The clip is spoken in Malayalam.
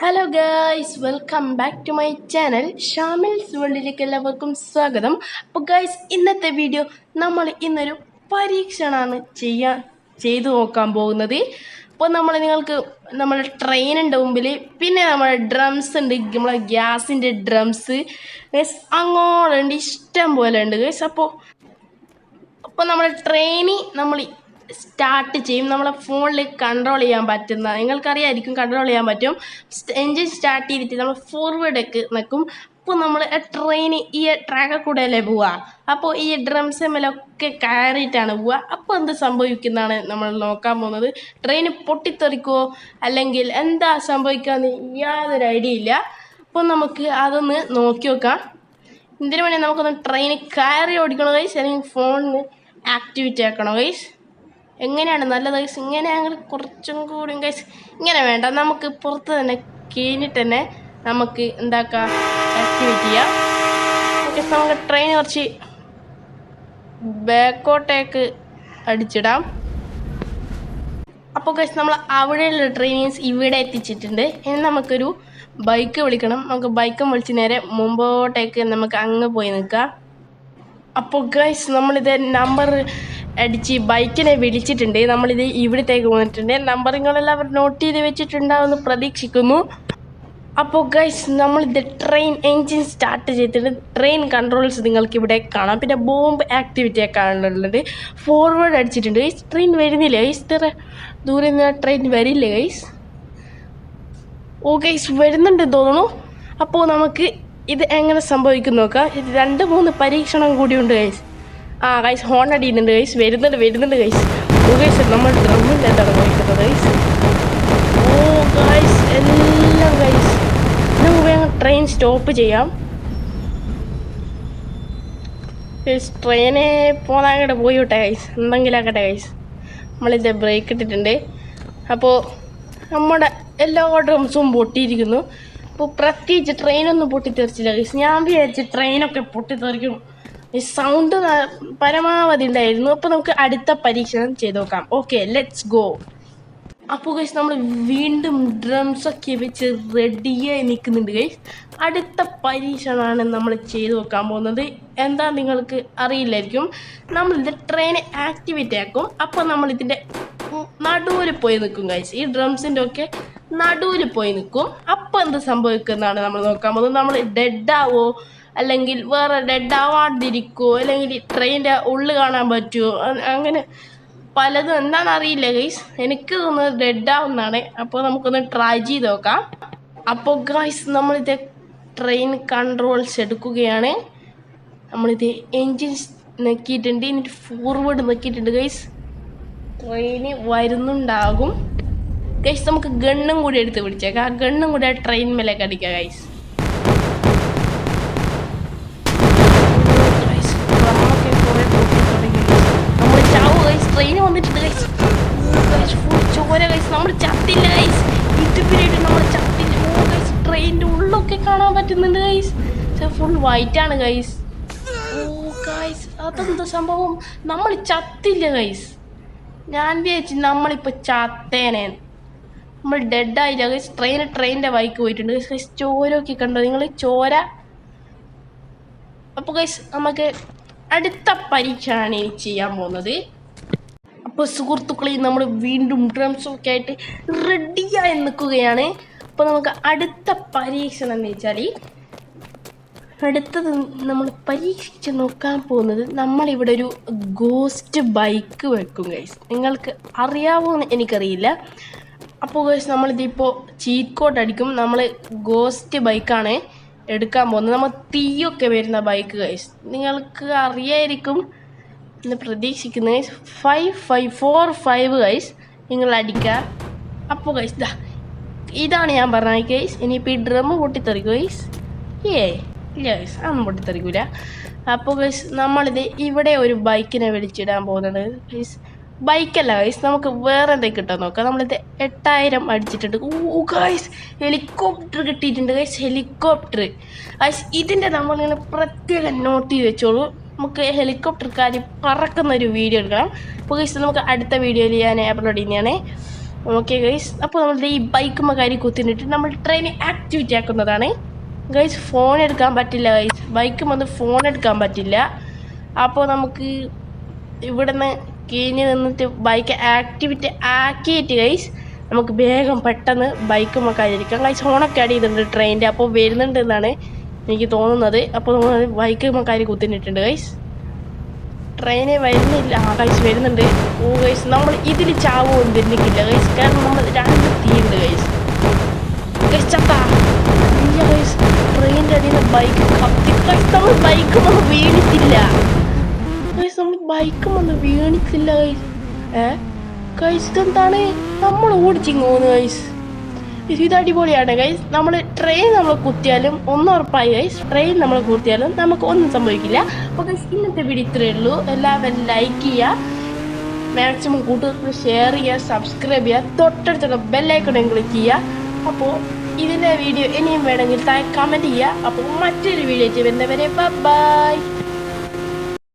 Hello guys welcome back to my channel Shamil's വേൾഡിലേക്ക് എല്ലാവർക്കും സ്വാഗതം. അപ്പോൾ ഗായ്സ് ഇന്നത്തെ വീഡിയോ നമ്മൾ ഇന്നൊരു പരീക്ഷണമാണ് ചെയ്യാൻ ചെയ്തു നോക്കാൻ പോകുന്നത്. അപ്പോൾ നമ്മൾ നിങ്ങൾക്ക് നമ്മുടെ ട്രെയിനുണ്ട് മുമ്പിൽ പിന്നെ നമ്മുടെ ഡ്രംസ് ഉണ്ട് നമ്മളെ ഗ്യാസിന്റെ ഡ്രംസ് ഗൈസ് അങ്ങോട്ടുണ്ട് ഇഷ്ടം പോലെ ഉണ്ട് ഗൈസ് അപ്പോൾ അപ്പോൾ നമ്മുടെ ട്രെയിനി നമ്മൾ സ്റ്റാർട്ട് ചെയ്യും. നമ്മളെ ഫോണിൽ കൺട്രോൾ ചെയ്യാൻ പറ്റുന്ന നിങ്ങൾക്കറിയായിരിക്കും കൺട്രോൾ ചെയ്യാൻ പറ്റും. എൻജിൻ സ്റ്റാർട്ട് ചെയ്തിട്ട് നമ്മൾ ഫോർവേഡൊക്കെ നിൽക്കും അപ്പോൾ നമ്മൾ ട്രെയിൻ ഈ ട്രാക്കിൽ കൂടെ അല്ലേ പോവുക? അപ്പോൾ ഈ ഡ്രംസ് മേലൊക്കെ കയറിയിട്ടാണ് പോവുക. അപ്പോൾ എന്ത് സംഭവിക്കുന്നതാണ് നമ്മൾ നോക്കാൻ പോകുന്നത്? ട്രെയിൻ പൊട്ടിത്തെറിക്കുമോ അല്ലെങ്കിൽ എന്താ സംഭവിക്കാന്ന് യാതൊരു ഐഡിയ ഇല്ല. അപ്പോൾ നമുക്ക് അതൊന്ന് നോക്കി നോക്കാം. ഇതിനു വേണ്ടി നമുക്കൊന്ന് ട്രെയിൻ കയറി ഓടിക്കണോ ഗൈസ് അല്ലെങ്കിൽ ഫോണിന് ആക്ടിവിറ്റി ആക്കണോ ഗൈസ് എങ്ങനെയാണ്? നല്ലത് ഗൈസ് ഇങ്ങനെയാണെങ്കിൽ കുറച്ചും കൂടി ഗൈസ് ഇങ്ങനെ വേണ്ട. നമുക്ക് പുറത്ത് തന്നെ കഴിഞ്ഞിട്ട് തന്നെ നമുക്ക് എന്താക്കാം? ആക്ടിവേറ്റ് ചെയ്യാം. ഓക്കെ നമുക്ക് ട്രെയിൻ കുറച്ച് ബാക്കോട്ടേക്ക് അടിച്ചിടാം. അപ്പോൾ ഗൈസ് നമ്മൾ അവിടെയുള്ള ട്രെയിനിങ്സ് ഇവിടെ എത്തിച്ചിട്ടുണ്ട്. ഇനി നമുക്കൊരു ബൈക്ക് വിളിക്കണം. നമുക്ക് ബൈക്കും വിളിച്ച് നേരെ മുമ്പോട്ടേക്ക് നമുക്ക് അങ്ങ് പോയി നിൽക്കാം. അപ്പോൾ ഗൈസ് നമ്മളിത് നമ്പർ അടിച്ച് ബൈക്കിനെ വിളിച്ചിട്ടുണ്ട്. നമ്മളിത് ഇവിടത്തേക്ക് വന്നിട്ടുണ്ട്. നമ്പറുകളെല്ലാം അവർ നോട്ട് ചെയ്ത് വെച്ചിട്ടുണ്ടാവുമെന്ന് പ്രതീക്ഷിക്കുന്നു. അപ്പോൾ ഗൈസ് നമ്മളിത് ട്രെയിൻ എൻജിൻ സ്റ്റാർട്ട് ചെയ്തിട്ട് ട്രെയിൻ കൺട്രോൾസ് നിങ്ങൾക്ക് ഇവിടെ കാണാം. പിന്നെ ബോംബ് ആക്ടിവിറ്റി ഒക്കെ ആണുള്ളത്. ഫോർവേഡ് അടിച്ചിട്ടുണ്ട്. ഗൈസ് ട്രെയിൻ വരുന്നില്ല? ഗൈസ് ഇത്ര ദൂരെ നിന്ന് ട്രെയിൻ വരില്ല ഗൈസ് ഓ ഗൈസ് വരുന്നുണ്ട് തോന്നുന്നു. അപ്പോൾ നമുക്ക് ഇത് എങ്ങനെ സംഭവിക്കുന്നു നോക്കാം. ഇത് രണ്ട് മൂന്ന് പരീക്ഷണം കൂടിയുണ്ട് ഗൈസ് ആ ഗൈസ് ഹോൺ അടിയുന്നുണ്ട് ഗൈസ് വരുന്നുണ്ട് വരുന്നുണ്ട് ഗൈസ് ഓ ഗൈസ് നമ്മൾ ഡ്രമ്മിന്റെ എന്താണ് നോക്കുന്നത് ഗൈസ് ഓ ഗൈസ് എല്ലാം ഗൈസ് നമുക്ക് ട്രെയിൻ സ്റ്റോപ്പ് ചെയ്യാം. ട്രെയിനെ പോന്നാങ്ങോട്ട് പോയി വിട്ടെ ഗൈസ് എന്തെങ്കിലും ആക്കട്ടെ ഗൈസ് നമ്മളിത് ബ്രേക്ക് ഇട്ടിട്ടുണ്ട്. അപ്പോൾ നമ്മുടെ എല്ലാ ഡ്രംസും പൊട്ടിയിരിക്കുന്നു. അപ്പോൾ പ്രത്യേകിച്ച് ട്രെയിനൊന്നും പൊട്ടിത്തെറിച്ചില്ല ഗൈസ് ഞാൻ വിചാരിച്ച് ട്രെയിനൊക്കെ പൊട്ടിത്തെറിക്കും. ഈ സൗണ്ട് പരമാവധി ഉണ്ടായിരുന്നു. അപ്പോൾ നമുക്ക് അടുത്ത പരീക്ഷണം ചെയ്ത് നോക്കാം. ഓക്കെ ലെറ്റ്സ് ഗോ അപ്പോൾ ഗൈസ് നമ്മൾ വീണ്ടും ഡ്രംസ് ഒക്കെ വെച്ച് റെഡിയായി നിൽക്കുന്നുണ്ട് ഗൈസ് അടുത്ത പരീക്ഷണമാണ് നമ്മൾ ചെയ്തു നോക്കാൻ പോകുന്നത്. എന്താ നിങ്ങൾക്ക് അറിയില്ലായിരിക്കും. നമ്മൾ നമ്മളിത് ട്രെയിൻ ആക്ടിവേറ്റ് ആക്കും. അപ്പോൾ നമ്മൾ ഇതിന്റെ നടുവിൽ പോയി നിൽക്കും ഗൈസ് ഈ ഡ്രംസിന്റെ ഒക്കെ നടുവിൽ പോയി നിൽക്കും. അപ്പോൾ എന്ത് സംഭവിക്കുന്നതാണ് നമ്മൾ നോക്കാൻ പോകുന്നത്. നമ്മൾ ഡെഡ് ആവോ? അല്ലെങ്കിൽ വേറെ ഡെഡ് ആവാണ്ടിരിക്കുമോ അല്ലെങ്കിൽ ട്രെയിനിന്റെ ഉള്ളിൽ കാണാൻ പറ്റുമോ അങ്ങനെ പലതും എന്താണെന്ന് അറിയില്ല ഗൈസ് എനിക്ക് തോന്നുന്നത് ഡെഡ് ആവുന്നതാണ് അപ്പോൾ നമുക്കൊന്ന് ട്രൈ ചെയ്ത് നോക്കാം. അപ്പോൾ ഗൈസ് നമ്മളിത് ട്രെയിൻ കൺട്രോൾസ് എടുക്കുകയാണ്. നമ്മളിത് എൻജിൻ നെക്കിയിട്ടുണ്ട്. എന്നിട്ട് ഫോർവേഡ് നെക്കിയിട്ടുണ്ട് ഗൈസ് ട്രെയിന് വരുന്നുണ്ടാകും. ഗൈസ് നമുക്ക് ഗണ്ണും കൂടി എടുത്ത് പിടിച്ചേക്കാം. ആ ഗണ്ണും കൂടി ആ ട്രെയിൻ മേലേക്ക് അടിക്കാം ഗൈസ് നമ്മൾ ചാവ് ഗൈസ് ട്രെയിൻ വന്നിട്ടുണ്ട് ഗൈസ് ഫുൾ ചോര ഗൈസ് നമ്മൾ ചത്തില്ല ഗൈസ് ഇട്ടുപിരായിട്ട് നമ്മൾ ചത്തില്ല ഓ ഗൈസ് ട്രെയിനിന്റെ ഉള്ളൊക്കെ കാണാൻ പറ്റുന്നുണ്ട് ഗൈസ് ഫുൾ വൈറ്റ് ആണ് ഗൈസ് ഓ ഗൈസ് അതെന്താ സംഭവം? നമ്മൾ ചത്തില്ല ഗൈസ് ഞാൻ വിചാരിച്ചു നമ്മളിപ്പോൾ ചത്തേനെ. നമ്മൾ ഡെഡ് ആയില്ല ഗൈസ് ട്രെയിൻ ട്രെയിനിന്റെ ബൈക്ക് പോയിട്ടുണ്ട് ഗൈസ് ചോരയൊക്കെ കണ്ടോ? നിങ്ങൾ ചോര? അപ്പോൾ ഗൈസ് നമുക്ക് അടുത്ത പരീക്ഷയാണ് ഇനി ചെയ്യാൻ പോകുന്നത്. അപ്പോൾ സുഹൃത്തുക്കളെ നമ്മൾ വീണ്ടും ഡ്രംസും ഒക്കെ ആയിട്ട് റെഡിയായി നിൽക്കുകയാണ്. അപ്പോൾ നമുക്ക് അടുത്ത പരീക്ഷണം എന്ന് വെച്ചാൽ അടുത്തത് നമ്മൾ പരീക്ഷിച്ച് നോക്കാൻ പോകുന്നത് നമ്മളിവിടെ ഒരു ഗോസ്റ്റ് ബൈക്ക് വെക്കും ഗൈസ് നിങ്ങൾക്ക് അറിയാവോ എന്ന് എനിക്കറിയില്ല. അപ്പോൾ ഗൈസ് നമ്മളിതിപ്പോൾ ചീറ്റ് കോട്ട് അടിക്കും. നമ്മൾ ഗോസ്റ്റ് ബൈക്കാണ് എടുക്കാൻ പോകുന്നത്. നമ്മൾ തീയൊക്കെ വരുന്ന ബൈക്ക് ഗൈസ് നിങ്ങൾക്ക് അറിയായിരിക്കും. എന്ന് പ്രതീക്ഷിക്കുന്ന guys five five four five guys നിങ്ങൾ അടിക്കുക. അപ്പോൾ ഗൈസ് ഇതാ ഇതാണ് ഞാൻ പറഞ്ഞത് ഗൈസ് ഇനിയിപ്പോൾ ഈ ഡ്രം പൊട്ടിത്തെറിക്കും ഗൈസ് ഏ ഇല്ല ഗൈസ് അതൊന്നും പൊട്ടിത്തെറിക്കില്ല അപ്പോൾ ഗൈസ് നമ്മളിത് ഇവിടെ ഒരു ബൈക്കിനെ വിളിച്ചിടാൻ പോകുന്നത് ഗൈസ് ബൈക്കല്ല ഗൈസ് നമുക്ക് വേറെ എന്തെങ്കിലും കിട്ടാൻ നോക്കാം. നമ്മളിത് എട്ടായിരം അടിച്ചിട്ടുണ്ട്. ഓ ഗൈസ് ഹെലികോപ്റ്റർ കിട്ടിയിട്ടുണ്ട് ഗൈസ് ഹെലികോപ്റ്റർ ഗൈസ് ഇതിന്റെ നമ്മളിങ്ങനെ പ്രത്യേകം നോട്ട് ചെയ്ത് വെച്ചോളൂ. നമുക്ക് ഹെലികോപ്റ്റർ ഹെലികോപ്റ്റർക്കാർ പറക്കുന്ന ഒരു വീഡിയോ എടുക്കണം. അപ്പോൾ ഗൈസ് നമുക്ക് അടുത്ത വീഡിയോയിൽ ഞാൻ അപ്ലോഡ് ചെയ്യുന്നതാണ്. ഓക്കെ ഗൈസ് അപ്പോൾ നമ്മളുടെ ഈ ബൈക്കുമ്മ കാര്യം കുത്തിനിട്ട് നമ്മൾ ട്രെയിൻ ആക്ടിവിറ്റി ആക്കുന്നതാണ്. ഗൈസ് ഫോൺ എടുക്കാൻ പറ്റില്ല ഗൈസ് ബൈക്കും വന്ന് ഫോൺ എടുക്കാൻ പറ്റില്ല. അപ്പോൾ നമുക്ക് ഇവിടുന്ന് കീഞ്ഞ് നിന്നിട്ട് ബൈക്ക് ആക്ടിവിറ്റി ആക്കിയിട്ട് ഗൈസ് നമുക്ക് വേഗം പെട്ടെന്ന് ബൈക്കുമൊക്കെ ആയിരിക്കാം ഗൈസ് ഫോണൊക്കെ ആഡ് ചെയ്തിട്ടുണ്ട് ട്രെയിനിന്റെ അപ്പോൾ വരുന്നുണ്ട് എന്നാണ് എനിക്ക് തോന്നുന്നത്. അപ്പോൾ ബൈക്കുമ്മ കയറി കുത്തിനിട്ടുണ്ട് ഗൈസ് ട്രെയിന് വരുന്നില്ല. ആ ഗൈസ് വരുന്നുണ്ട്. ഓ ഗൈസ് നമ്മൾ ഇതിൽ ചാവുമെന്ന് തിന്നിക്കില്ല ഗൈസ് കാരണം നമ്മൾ രണ്ട് തീയുണ്ട് ഗൈസ് ഗൈസ് ചത്താ? ഗൈസ് ട്രെയിനിന്റെ അടിയിൽ നിന്ന് ബൈക്ക് കത്തി. ഗൈസ് നമ്മൾ ബൈക്ക് വന്ന് വീണിട്ടില്ല. ഗൈസ് നമ്മൾ ബൈക്ക് വന്ന് വീണിട്ടില്ല ഗൈസ് ഏ? ഗൈസ് ഇതെന്താണ്? നമ്മൾ ഓടിച്ചിങ്ങോന്ന് ഗൈസ് ഇത് അടിപൊളിയാണ് ഗൈസ് നമ്മൾ ട്രെയിൻ നമ്മൾ കുത്തിയാലും ഒന്നും ഉറപ്പായി ഗൈസ് ട്രെയിൻ നമ്മൾ കുത്തിയാലും നമുക്ക് ഒന്നും സംഭവിക്കില്ല. അപ്പോൾ ഗൈസ് ഇന്നത്തെ വീഡിയോ ഇത്രയേ ഉള്ളൂ. എല്ലാവരും ലൈക്ക് ചെയ്യുക. മാക്സിമം കൂട്ടുകാർക്ക് ഷെയർ ചെയ്യുക സബ്സ്ക്രൈബ് ചെയ്യുക. തൊട്ടടുത്തുള്ള ബെല്ലൈക്കണും ക്ലിക്ക് ചെയ്യുക. അപ്പോൾ ഇതിന്റെ വീഡിയോ ഇനിയും വേണമെങ്കിൽ താഴെ കമന്റ് ചെയ്യുക. അപ്പോൾ മറ്റൊരു വീഡിയോ ചെയ്യുന്നവരെ ബൈ